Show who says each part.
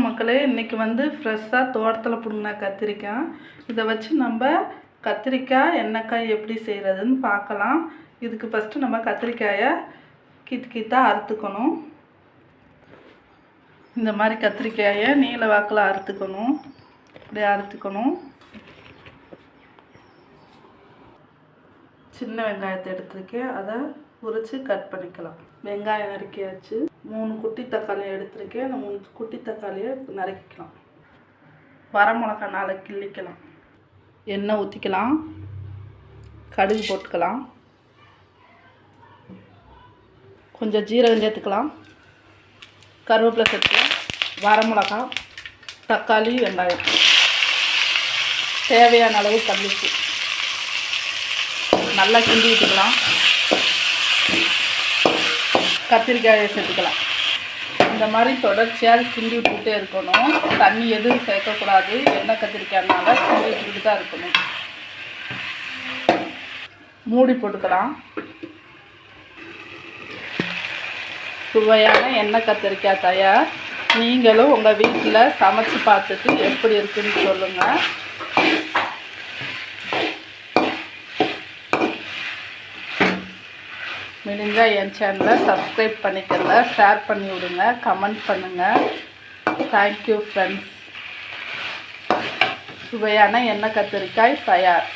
Speaker 1: வணக்கம் மக்களே இன்றைக்கி வந்து ஃப்ரெஷ்ஷாக தோட்டத்தில் பிடுங்கின கத்திரிக்காய். இதை வச்சு நம்ம கத்திரிக்காய் எண்ணெய்க்காய் எப்படி செய்கிறதுன்னு பார்க்கலாம். இதுக்கு ஃபஸ்ட்டு நம்ம கத்திரிக்காயை கீத்து கீத்தாக அறுத்துக்கணும். இந்த மாதிரி கத்திரிக்காயை நீல வாக்கில் அறுத்துக்கணும். இப்படி அறுத்துக்கணும். சின்ன வெங்காயத்தை எடுத்திருக்கேன். அதை உரித்து கட் பண்ணிக்கலாம். வெங்காயம் நறுக்கியாச்சு. மூணு குட்டி தக்காளி எடுத்திருக்கேன். அந்த மூணு குட்டி தக்காளியை நறுக்கிக்கலாம். வரமிளகா நாளை கிள்ளிக்கலாம். எண்ணெய் ஊற்றிக்கலாம் கடுகு போட்டுக்கலாம். கொஞ்சம் ஜீரகம் சேர்த்துக்கலாம். கருவேப்பிலை சேர்த்துக்கலாம். வரமிளகா தக்காளி வெங்காயம். தேவையான அளவு கல்லுப்பு நல்லா கிண்டி விட்டுக்கலாம் கத்திரிக்காயை சேர்த்துக்கலாம். இந்த மாதிரி தொடர்ச்சியாக கிண்டி விட்டுக்கிட்டே இருக்கணும். தண்ணி எதுவும் சேர்க்கக்கூடாது. எண்ணெய் கத்திரிக்காய்னால கிண்டி விட்டுக்கிட்டு தான் இருக்கணும். மூடி போட்டுக்கலாம். சுவையான எண்ணெய் கத்திரிக்காய் தயார். நீங்களும் உங்கள் வீட்டில் சமைச்சு பார்த்துட்டு எப்படி இருக்குன்னு சொல்லுங்கள் முடிஞ்சால் என் சேனலை சப்ஸ்கிரைப் பண்ணிக்கல ஷேர் பண்ணி விடுங்க கமெண்ட் பண்ணுங்கள் தேங்க்யூ ஃப்ரெண்ட்ஸ் சுவையான எண்ணெய் கத்திரிக்காய் தயார்